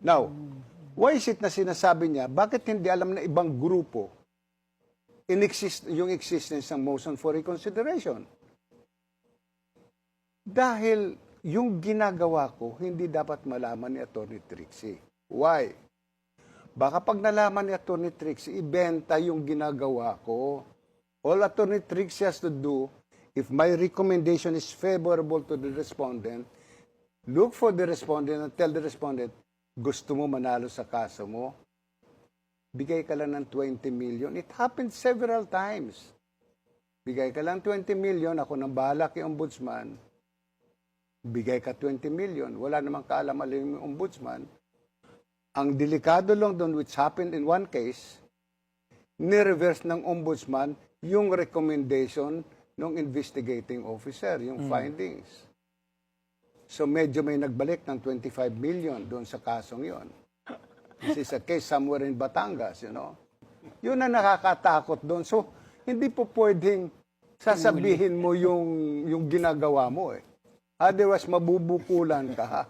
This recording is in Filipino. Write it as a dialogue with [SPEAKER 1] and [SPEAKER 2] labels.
[SPEAKER 1] Now, why is it na sinasabi niya, bakit hindi alam na ibang grupo in exist, yung existence ng motion for reconsideration? Dahil yung ginagawa ko, hindi dapat malaman ni Attorney Trixie. Why? Baka pag nalaman ni Attorney Trixie, ibenta yung ginagawa ko. All Attorney Trixie has to do, if my recommendation is favorable to the respondent, look for the respondent and tell the respondent, gusto mo manalo sa kaso mo? Bigay ka lang ng 20 million. It happened several times. Bigay ka lang 20 million, ako nang bahala kay ombudsman. Bigay ka 20 million, wala namang kaalam-alam yung ombudsman. Ang delikado lang doon which happened in one case, ni-reverse ng ombudsman yung recommendation ng investigating officer, yung findings. So medyo may nagbalik ng 25 million doon sa kasong yon. This is a case somewhere in Batangas, you know. Yun ang nakakatakot doon. So, hindi po pwedeng sasabihin mo yung, yung ginagawa mo eh. Otherwise, mabubukulan ka ha.